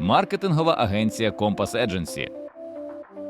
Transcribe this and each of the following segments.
маркетингова агенція Compass Agency.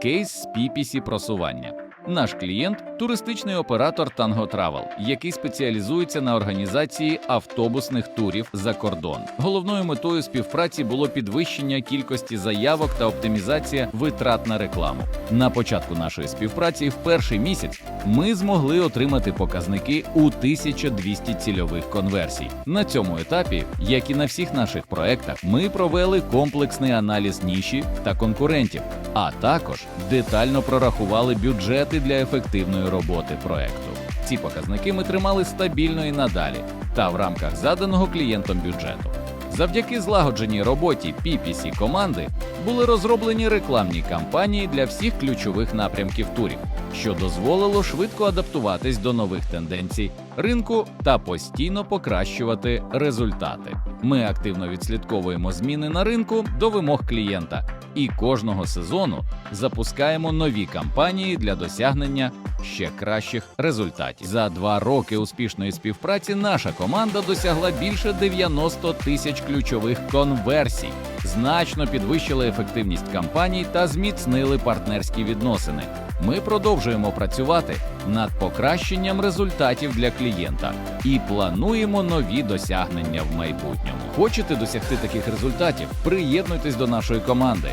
Кейс з PPC просування. Наш клієнт туристичний оператор Tango Travel, який спеціалізується на організації автобусних турів за кордон. Головною метою співпраці було підвищення кількості заявок та оптимізація витрат на рекламу. На початку нашої співпраці в перший місяць ми змогли отримати показники у 1200 цільових конверсій. На цьому етапі, як і на всіх наших проектах, ми провели комплексний аналіз ніші та конкурентів, а також детально прорахували бюджети для ефективної роботи проекту. Ці показники ми тримали стабільно і надалі та в рамках заданого клієнтом бюджету. Завдяки злагодженій роботі PPC команди були розроблені рекламні кампанії для всіх ключових напрямків турів, що дозволило швидко адаптуватись до нових тенденцій ринку та постійно покращувати результати. Ми активно відслідковуємо зміни на ринку до вимог клієнта і кожного сезону запускаємо нові кампанії для досягнення ще кращих результатів. За два роки успішної співпраці наша команда досягла більше 90 тисяч ключових конверсій, значно підвищили ефективність кампаній та зміцнили партнерські відносини. Ми продовжуємо працювати над покращенням результатів для клієнта і плануємо нові досягнення в майбутньому. Хочете досягти таких результатів? Приєднуйтесь до нашої команди.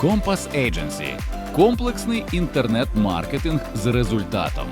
Compass Agency – комплексний інтернет-маркетинг з результатом.